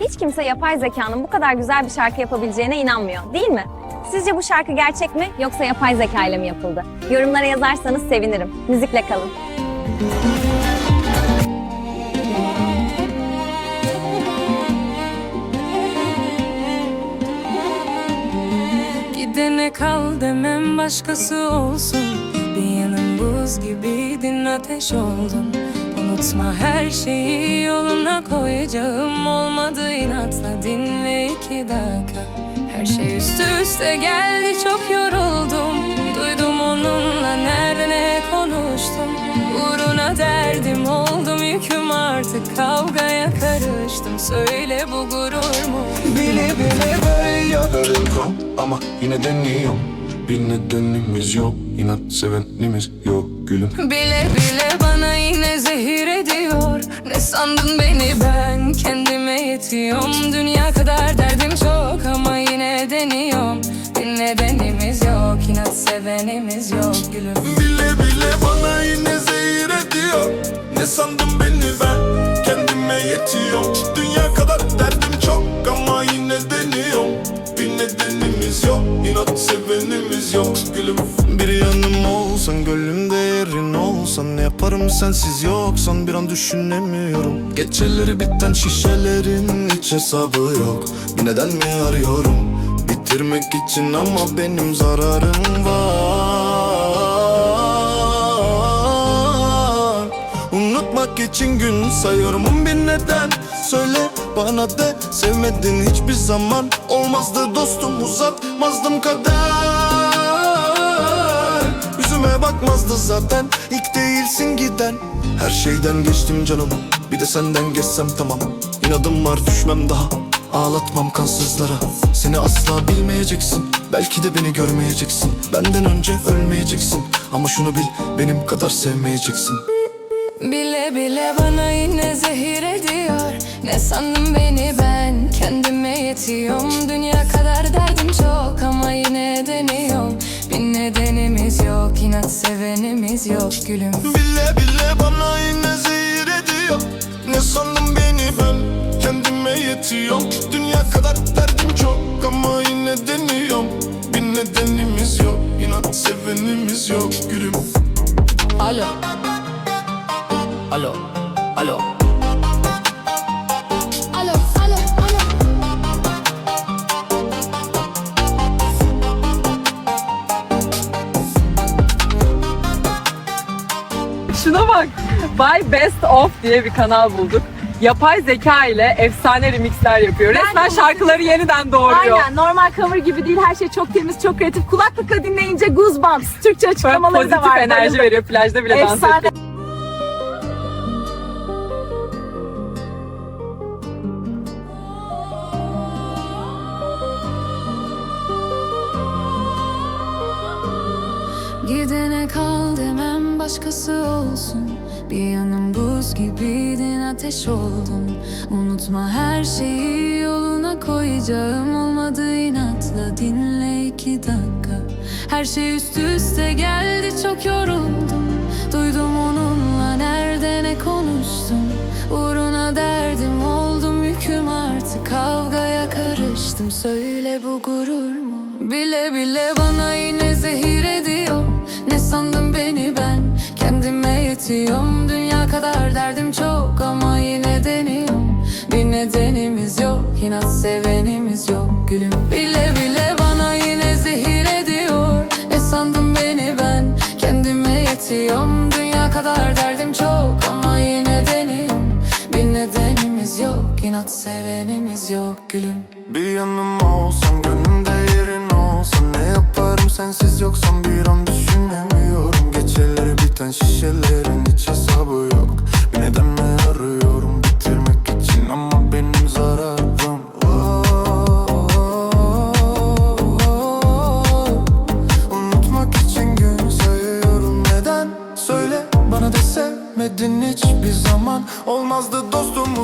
Hiç kimse yapay zekanın bu kadar güzel bir şarkı yapabileceğine inanmıyor, değil mi? Sizce bu şarkı gerçek mi yoksa yapay zeka ile mi yapıldı? Yorumlara yazarsanız sevinirim. Müzikle kalın. Gidene kal demem başkası olsun Bir yanım buz gibiydin ateş oldun Unutma her şeyi yoluna koyacağım. Olmadı inatla dinle iki dakika. Her şey üst üste geldi çok yoruldum. Duydum onunla nerede ne konuştum? Uğruna derdim oldum yüküm artık. Kavgaya karıştım söyle bu gurur mu? Bile bile böyle yararım Ama yine deniyorum Bir nedenimiz yok. İnat sevenimiz yok gülüm. Bile bile bana yine zehir Ne sandın beni ben kendime yetiyorum. Dünya kadar derdim çok ama yine deniyorum. Bir nedenimiz yok inat sevenimiz yok gülüm. Bile bile bana yine zehir ediyor. Ne sandın beni ben Kendime yetiyorum. Dünya kadar derdim çok Ama yine deniyorum. Bir nedenimiz yok İnat sevenimiz yok gülüm olsan Ne yaparım sensiz? Yoksan Bir an düşünemiyorum. Geceleri biten şişelerin hiç hesabı yok. Neden mi arıyorum? Bitirmek için ama benim zararım var. Unutmak için gün sayıyorum bir neden. Söyle bana de sevmedin hiçbir zaman. Olmazdı dostum uzatmazdım kader Yüzüme bakmazdı zaten. İlk değilsin giden. Her şeyden geçtim canım. Bir de senden geçsem tamam. İnadım var düşmem daha. Ağlatmam kansızlara. Seni asla bilmeyeceksin. Belki de beni görmeyeceksin. Benden önce ölmeyeceksin. Ama şunu bil benim kadar sevmeyeceksin. Bile bile bana yine zehir ediyor. Ne sandın beni ben? Kendime yetiyorum. Dünya kadar derdim çok ama sevenimiz yok gülüm Bile bile bana yine zehir ediyor. Ne sandın beni ben? Kendime yetiyorum. Dünya kadar derdim çok ama yine deniyorum. Bir nedenimiz yok inat sevenimiz yok. Gülüm. Alo. Alo. Alo, By Best Of diye bir kanal bulduk. Yapay zeka ile efsane remixler yapıyor. Resmen şarkıları yeniden doğuruyor. Aynen normal cover gibi değil her şey çok temiz çok kreatif kulaklıkla dinleyince goosebumps Türkçe Böyle açıklamaları da pozitif var. enerji Bayıldım. veriyor. Plajda bile dans ediyor. Gidene kal demem başkası olsun. Bir yanım buz gibiydin ateş oldun. Unutma her şeyi yoluna koyacağım. Olmadı inatla dinle iki dakika. Her şey üst üste geldi çok yoruldum. Duydum onunla nerede ne konuştum. Uğruna derdim oldum yüküm artık. Kavgaya karıştım söyle bu gurur mu? Bile bile bana yine zehir ediyor. Ne sandın beni ben? Kendime yetiyorum. Dünya kadar derdim çok ama yine deniyorum Bir nedenimiz yok inat sevenimiz yok gülüm. Bile bile bana yine zehir ediyor. Ne sandın beni ben? Kendime yetiyorum. Dünya kadar derdim çok ama yine deniyorum Bir nedenimiz yok inat sevenimiz yok gülüm. Bir yanım olsan sensiz yoksan bir an düşünemiyorum. Geceleri biten şişelerin hiç hesabı yok. Bir neden mi arıyorum bitirmek için ama benim zararım. Unutmak için gün sayıyorum. Neden? Söyle bana da hiçbir zaman. Olmazdı dostum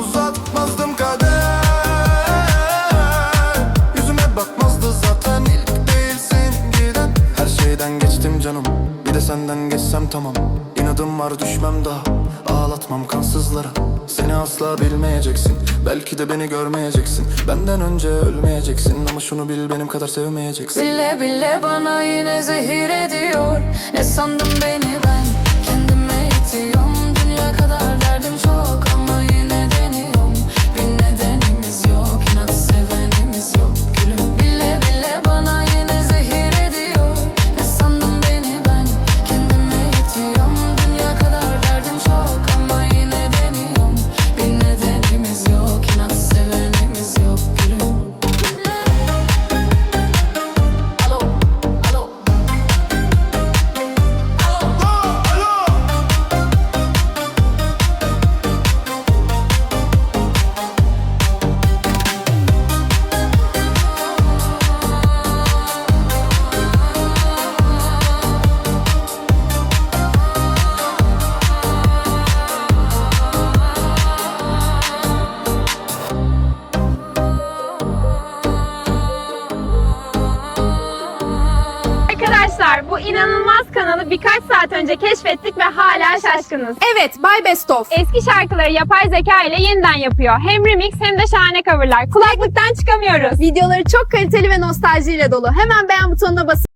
senden geçsem tamam. İnadım var düşmem daha. Ağlat anlatmam kansızlara. Seni asla bilmeyeceksin. Belki de beni görmeyeceksin. Benden önce ölmeyeceksin Ama şunu bil benim kadar sevmeyeceksin. Bile bile bana yine zehir ediyor. Ne sandım beni ben kanalı birkaç saat önce keşfettik ve hala şaşkınız. Evet, By Best Of. Eski şarkıları yapay zeka ile yeniden yapıyor. Hem remix hem de şahane coverlar. Kulaklıktan çıkamıyoruz. Videoları çok kaliteli ve nostaljiyle dolu. Hemen beğen butonuna basın.